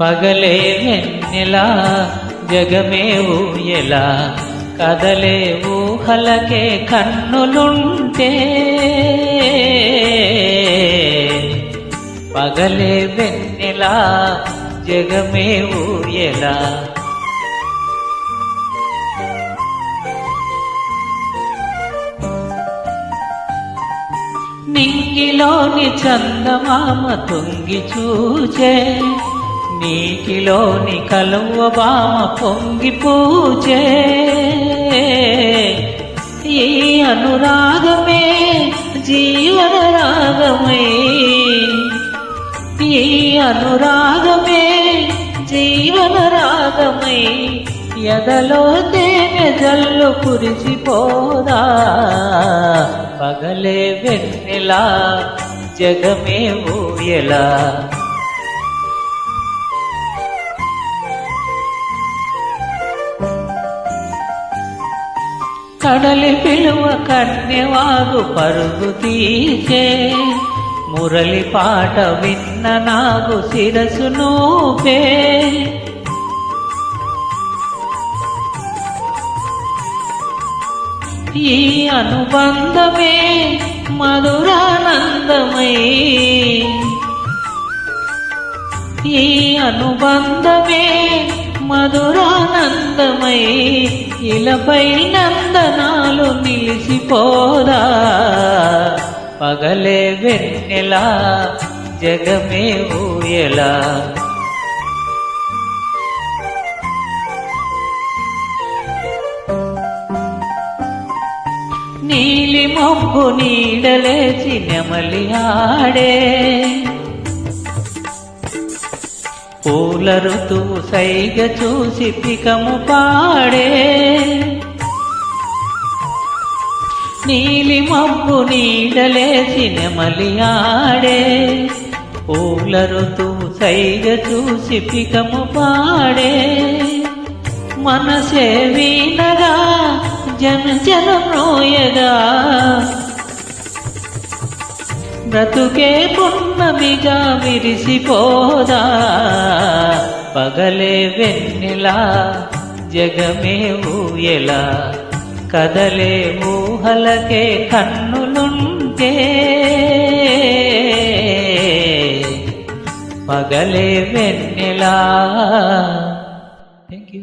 పగలే వెన్నెలా జగమే ఊయలా. కదలే ఊహలకే కన్నులుంటే పగలే వెన్నెలా జగమే ఊయలా. నింగిలోని చందమామ తొంగి చూచే నీటిలోని కలువ బామ పొంగి పూజే. ఈ అనురాగమే జీవన రాగమే. ఈ అనురాగమే జీవన రాగమై. ఎదలో తేనె జల్లు కురిసిపోదా? పగలే వెన్నెలా జగమే ఊయలా? కడలి పిలువ కన్యవాగు పరుగు తీసే మురళి పాట విన్న నాగు శిరసు నూపే. ఈ అనుబంధమే మధురానందమై. ఈ అనుబంధమే మధురానందమై ఇలపై నందనాలు నిలిసిపోదా పగలే వెన్నెలా జగమే ఊయలా? నీలి మొబ్బు నీడలేచి నెమలి ఆడే పూల ఋతువు సైగ చూసి పికము పాడే. నీలి మబ్బు నీడలేసి నెమలి ఆడే. పూల ఋతువు సైగ చూసి పికము పాడే. మనసే వీణగా జన జన మ్రోయగా బ్రతుకే పున్నమిగా విరిసిపోదా? పగలే వెన్నెలా జగమే ఊయలా. కదలే ఊహలకే కన్నులుంటే. పగలే వెన్నెలా. Thank you